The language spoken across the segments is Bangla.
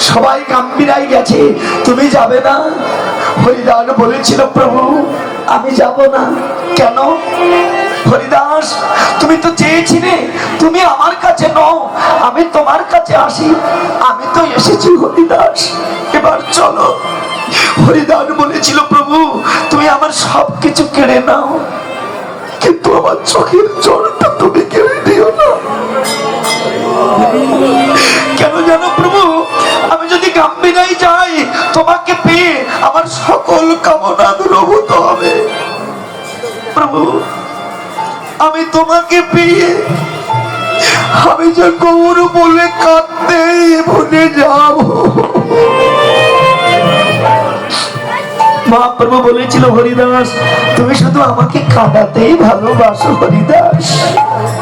সবাই গাম্ভীরাই গেছে। তুমি যাবে না? হরিদাস বলেছিল, প্রভু, আমি যাব না। কেন? হরিদাস, তুমি তো চেয়েছিলে, তুমি আমার কাছে নও, আমি তোমার কাছে আসি। আমি তো এসেছি, হরিদাস। এবার চলো। হরিদাস বলেছিল, প্রভু, তুমি আমার সব কিছু কেড়ে নাও, কিন্তু আমার চোখের জলটা তুমি কেড়ে দিও না। কেন জানো প্রভু গাম্ভীরাই যাই, তোমাকে পেয়ে আমার সকল কামনা দূরভূত হবে। প্রভু, আমি তোমাকে পেয়ে, আমি যে গৌর বলে কাঁদতে ভুলে যাব। মহাপ্রভু বলেছিল, হরিদাস, তুমি শুধু আমাকে কাঁদাতেই ভালোবাসো, হরিদাস।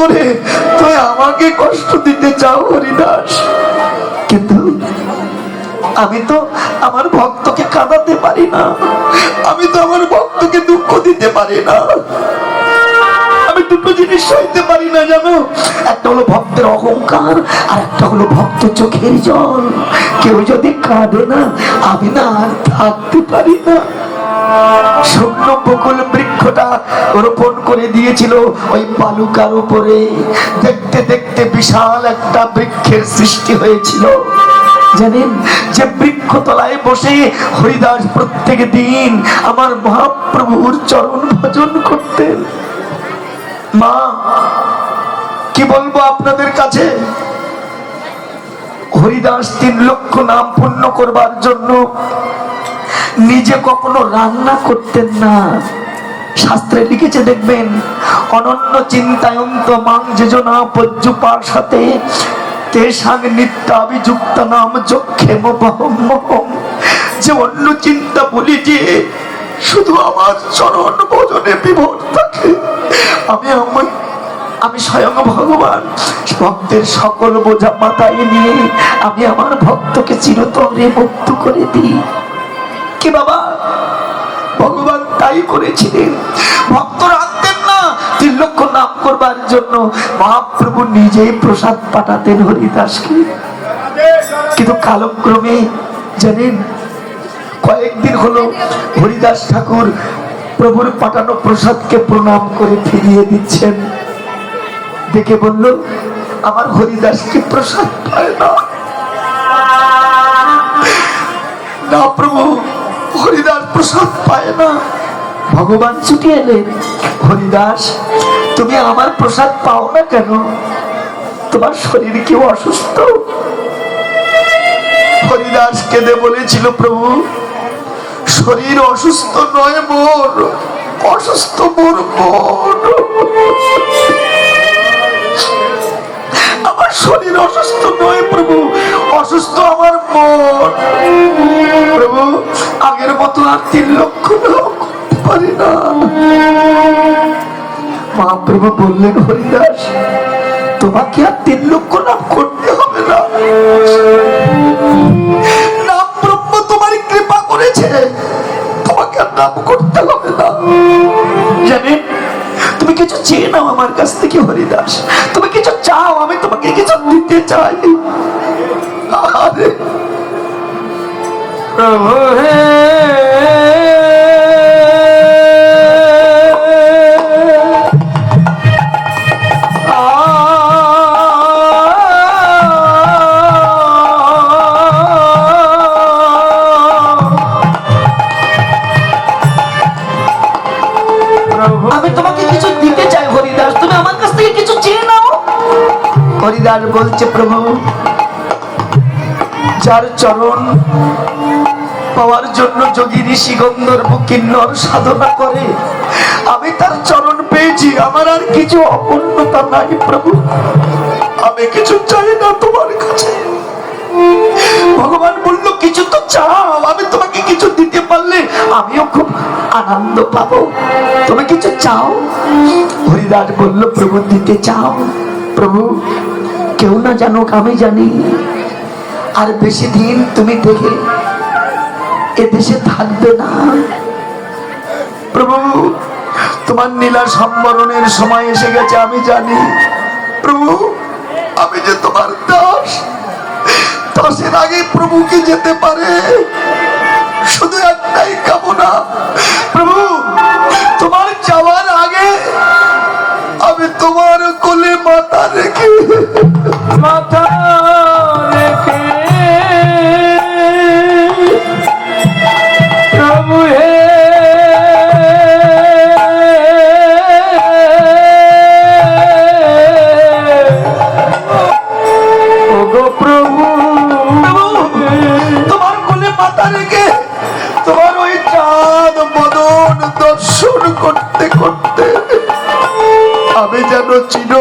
করে তুই আমাকে কষ্ট দিতে চাও, হরিদাস। কিন্তু আমি তো আমার ভক্তকে কাঁদাতে পারি না। আমি তো আমার ভক্তকে দুঃখ দিতে পারি না। আমি দুটো জিনিস সইতে পারি না, জানো? একটা হলো ভক্তের অহংকার, আর একটা হলো ভক্ত চোখের জল। কেউ যদি কাঁদে না, আমি না আর থাকতে পারি না। শুকনো বকুল বৃক্ষটা রোপণ করে দিয়েছিল ওই বালুকার উপরে। দেখতে দেখতে বিশাল একটা বৃক্ষের সৃষ্টি হয়েছিল। জানেন, যে বৃক্ষ তলায় বসে হরিদাস প্রত্যেক দিন আমার মহাপ্রভুর চরণ ভজন করতেন। মা, কি বলব আপনাদের কাছে? হরিদাস তিন লক্ষ নাম পূর্ণ করবার জন্য নিজে কখনো রান্না করতেন না। শাস্ত্রে লিখেছে, দেখবেন, অনন্য চিন্তায়ন্ত মাং যোজনা পজ্জুপার সাথে তেসাং নিত্যাভিযুক্ত নাম বহম যে অন্য চিন্তা বলি যে, শুধু আমার চরণ ভজনে বিভোর থাকে। আমি আমার, আমি স্বয়ং ভগবান, ভক্তের সকল বোঝা মাথায় নিয়ে আমি আমার ভক্তকে চিরতরে মুক্ত করে দিই। কি বাবা? ভগবান তাই করেছিলেন। ভক্ত রাখতেন না, তিন লক্ষ নাম করবার জন্য। মহাপ্রভু নিজেই প্রসাদ পাঠাতেন হরিদাসকে। কিন্তু কালক্রমে, জানেন, কয়েকদিন হলো হরিদাস ঠাকুর প্রভুর পাঠানো প্রসাদকে প্রণাম করে ফিরিয়ে দিচ্ছেন। দেখে বলল, আমার হরিদাস হরিদাসকে প্রসাদ পায় না প্রভু প্রসাদ পায় না। ভগবান ছুটি এলেন হরিদাস, তুমি আমার প্রসাদ পাও না কেন? তোমার শরীর কেউ অসুস্থ? হরিদাস কেঁদে বলেছিল, প্রভু, শরীর অসুস্থ নয় মোর, অসুস্থ মোর মন। আমার শরীর অসুস্থ নয় প্রভু, অসুস্থ আমার প্রভু, আগের মতো আর তিন লক্ষ পারি না। বললেন, হরিদাস, তোমাকে আর তিন লক্ষ নাম করতে হবে না। কৃপা করেছে। তোমাকে আর নাম করতে হবে না। তুমি কিছু চেয়ে নাও আমার কাছ থেকে, হরিদাস। তুমি কিছু চাও, আমি তোমাকে কিছু দিতে চাই। প্রভু হে। প্রভু আমি তোমাকে কিছু দিতে চাই হরিদাস। তুমি আমার কাছ থেকে কিছু চেয়ে নাও। হরিদাস বলছে প্রভু যার চরণ পাওয়ার জন্য যোগী ঋষি গন্ধর্ব কিন্নর সাধনা করে। আমি তার চরণ পেয়েছি, আমার আর কিছু অপূর্ণতা নাই প্রভু। আমি কিছু চাই না তোমার কাছে। ভগবান বলল, কিছু তো চাও, আমি তোমাকে কিছু দিতে পারলে আমিও খুব আনন্দ পাবো। তুমি কিছু চাও? হরিদাস বলল, প্রভু, দিতে চাও। প্রভু, কেউ না জানুক, আমি জানি। আর বেশি দিন তুমি দেখে এদেশে থাকবে না। প্রভু, তোমার নীলা সম্বরণের সময় এসে গেছে, আমি জানি। প্রভু, আমি যে তোমার দাস দাসের আগে প্রভু কি যেতে পারে? শুধু একটাই কামনা। প্রভু, তোমার যাওয়ার আগে আমি তোমার কোলে মাথা রেখে মাথা আমি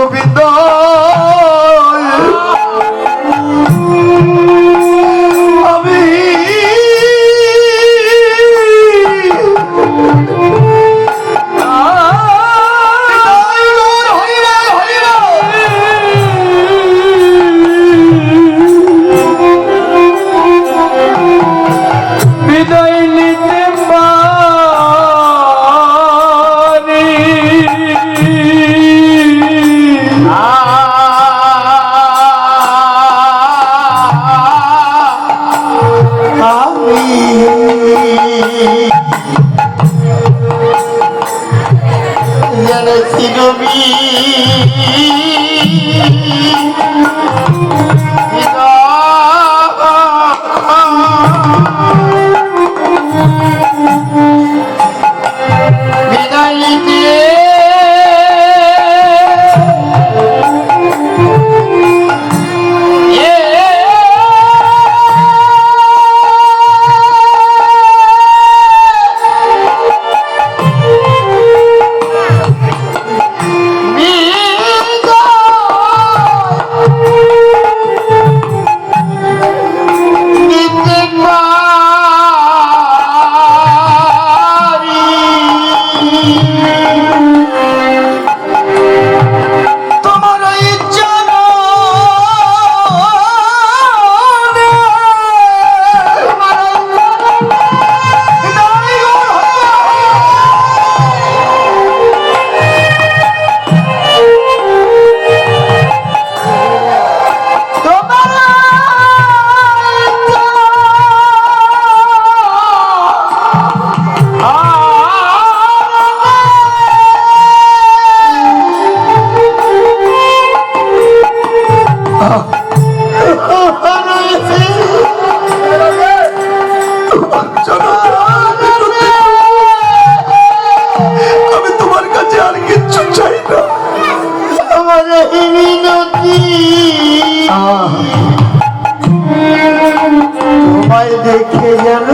দেখে যেন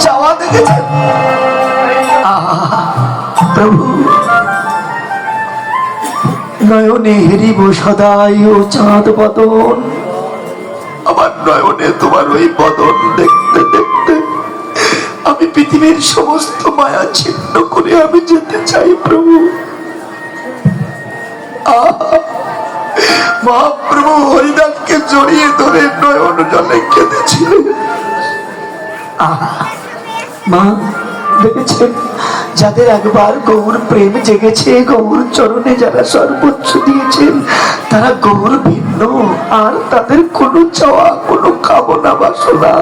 চাওয়া দেখেছেন? প্রভু। নয়নে হেরিব সদাই ও চাঁদ বদন আমার নয়নে তোমার ওই বদন দেখতে দেখতে আমি পৃথিবীর সমস্ত মায়া ছিন্ন করে আমি যেতে চাই, প্রভু! মহাপ্রভু হরিদাস রাধারানীকে জড়িয়ে ধরে নয়ন জলে কেঁদেছিলেন। মা দেখেছেন যাদের একবার গৌর প্রেম জেগেছে, গৌর চরণে যারা সর্বোচ্চ দিয়েছেন তারা গৌর ভিন্ন। আর তাদের কোনো চাওয়া, কোনো কামনা, বাসনা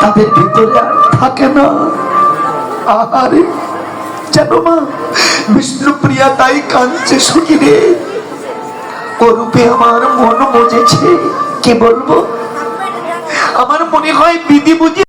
তাদের ভিতরে আর থাকে না। আহারে, জানো মা বিষ্ণুপ্রিয়া তাই কাঁদছে শরীরে অরূপে আমার মন মজেছে, কি বলব? আমার মনে হয় বিধি বুঝি